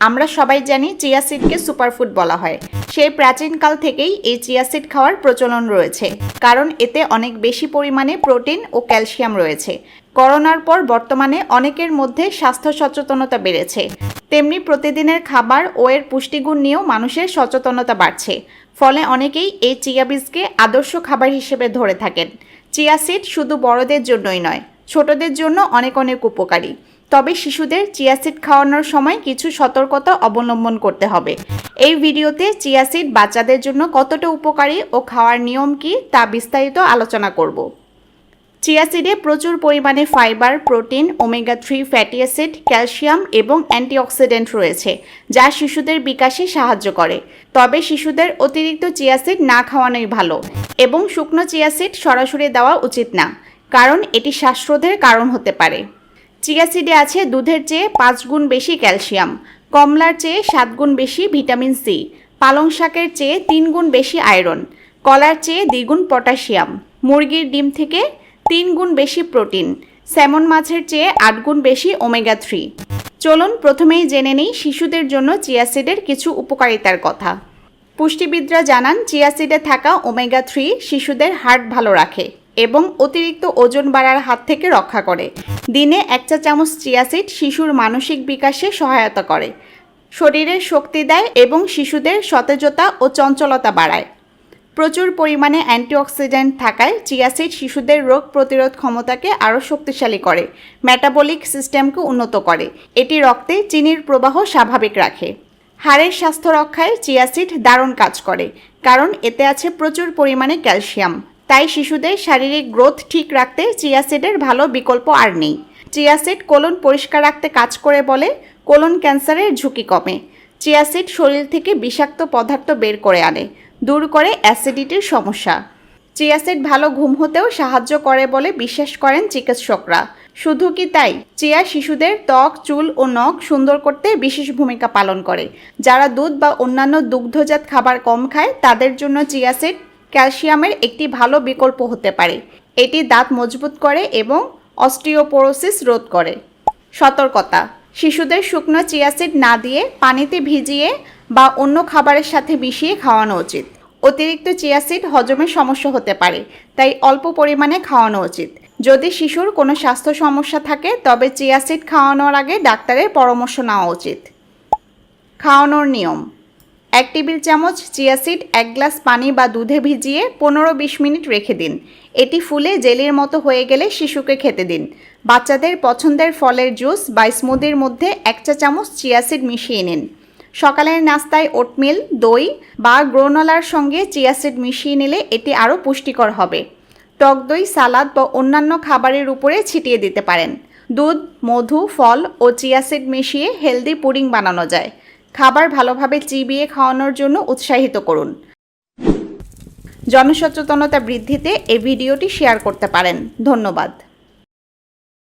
আমরা সবাই জানি চিয়া সিডকে সুপারফুড বলা হয়। সেই প্রাচীনকাল থেকেই এই চিয়া সিড খাওয়ার প্রচলন রয়েছে। কারণ এতে অনেক বেশি পরিমাণে প্রোটিন ও ক্যালসিয়াম রয়েছে। করোনার পর বর্তমানে অনেকের মধ্যে স্বাস্থ্য সচেতনতা বেড়েছে। তেমনি প্রতিদিনের খাবার ও এর পুষ্টিগুণ নিয়েও মানুষের সচেতনতা বাড়ছে। ফলে অনেকেই এই চিয়া বীজকে আদর্শ খাবার হিসেবে ধরে থাকেন। চিয়া সিড শুধু বড়দের জন্যই নয়, ছোটদের জন্য অনেক অনেক উপকারী। তবে শিশুদের চিয়া সিড খাওয়ানোর সময় কিছু সতর্কতা অবলম্বন করতে হবে। এই ভিডিওতে চিয়া সিড বাচ্চাদের জন্য কতটা উপকারী ও খাওয়ার নিয়ম কি তা বিস্তারিত আলোচনা করব। চিয়া সিডে প্রচুর পরিমাণে fibre, protein, omega three fatty acid, calcium এবং অ্যান্টিঅক্সিডেন্ট রয়েছে, যা শিশুদের বিকাশে সাহায্য করে। তবে শিশুদের অতিরিক্ত চিয়া সিড না খাওয়ানোই ভালো এবং শুকনো চিয়া সিড সরাসরি দেওয়া উচিত না, কারণ এটি শ্বাসরোধের কারণ হতে পারে। চিয়া সিডে আছে দুধের চেয়ে পাঁচ গুণ বেশি ক্যালসিয়াম, কমলার চেয়ে সাত গুণ বেশি ভিটামিন সি, পালং শাকের চেয়ে তিন গুণ বেশি আয়রন, কলার চেয়ে দ্বিগুণ পটাশিয়াম, মুরগির ডিম থেকে তিন গুণ বেশি প্রোটিন, স্যামন মাছের চেয়ে আট গুণ বেশি ওমেগা থ্রি। চলুন প্রথমেই জেনে নিই শিশুদের জন্য চিয়াসিডের কিছু উপকারিতার কথা। পুষ্টিবিদরা জানান, চিয়াসিডে থাকা ওমেগা থ্রি শিশুদের হার্ট ভালো রাখে। এবং অতিরিক্ত ওজন বাড়ার হাত থেকে রক্ষা করে। দিনে এক চা চামচ চিয়াসিড শিশুর মানসিক বিকাশে সহায়তা করে। শরীরের শক্তি দেয় এবং শিশুদের সতেজতা ও চঞ্চলতা বাড়ায়। প্রচুর পরিমাণে অ্যান্টিঅক্সিডেন্ট থাকায় চিয়া সিড শিশুদের রোগ প্রতিরোধ ক্ষমতাকে আরও শক্তিশালী করে, মেটাবলিক সিস্টেমকে উন্নত করে। এটি রক্তে চিনির প্রবাহ স্বাভাবিক রাখে। হাড়ের স্বাস্থ্য রক্ষায় চিয়াসিড দারুণ কাজ করে, কারণ এতে আছে প্রচুর পরিমাণে ক্যালসিয়াম। তাই শিশুদের শারীরিক গ্রোথ ঠিক রাখতে চিয়া সিডের ভালো বিকল্প আর নেই। চিয়া সিড কোলন পরিষ্কার রাখতে কাজ করে বলে কোলন ক্যান্সারের ঝুঁকি কমে। চিয়া সিড শরীর থেকে বিষাক্ত পদার্থ বের করে আনে, দূর করে অ্যাসিডিটির সমস্যা। চিয়া সিড ভালো ঘুম হতেও সাহায্য করে বলে বিশ্বাস করেন চিকিৎসকরা। শুধু কি তাই? চিয়া শিশুদের ত্বক, চুল ও নখ সুন্দর করতে বিশেষ ভূমিকা পালন করে। যারা দুধ বা অন্যান্য দুগ্ধজাত খাবার কম খায়, তাদের জন্য চিয়া সিড ক্যালসিয়ামের একটি ভালো বিকল্প হতে পারে। এটি দাঁত মজবুত করে এবং অস্টিওপোরোসিস রোধ করে। সতর্কতা, শিশুদের শুকনো চিয়াসিড না দিয়ে পানিতে ভিজিয়ে বা অন্য খাবারের সাথে মিশিয়ে খাওয়ানো উচিত। অতিরিক্ত চিয়াসিড হজমের সমস্যা হতে পারে, তাই অল্প পরিমাণে খাওয়ানো উচিত। যদি শিশুর কোনো স্বাস্থ্য সমস্যা থাকে, তবে চিয়াসিড খাওয়ানোর আগে ডাক্তারের পরামর্শ নেওয়া উচিত। খাওয়ানোর নিয়ম এক টেবিল চামচ চিয়াসিড এক গ্লাস পানি বা দুধে ভিজিয়ে পনেরো বিশ মিনিট রেখে দিন। এটি ফুলে জেলির মতো হয়ে গেলে শিশুকে খেতে দিন। বাচ্চাদের পছন্দের ফলের জুস বা স্মুদির মধ্যে এক চা চামচ চিয়াসিড মিশিয়ে নিন। সকালের নাস্তায় ওটমিল, দই বা গ্রোনলার সঙ্গে চিয়াসিড মিশিয়ে নিলে এটি আরও পুষ্টিকর হবে। টক দই, সালাদ বা অন্যান্য খাবারের উপরে ছিটিয়ে দিতে পারেন। দুধ, মধু, ফল ও চিয়াসিড মিশিয়ে হেলদি পুডিং বানানো যায়। খাবার ভালোভাবে চিবিয়ে খাওয়ানোর জন্য উৎসাহিত করুন। জনসচেতনতা বৃদ্ধিতে এই ভিডিওটি শেয়ার করতে পারেন। ধন্যবাদ।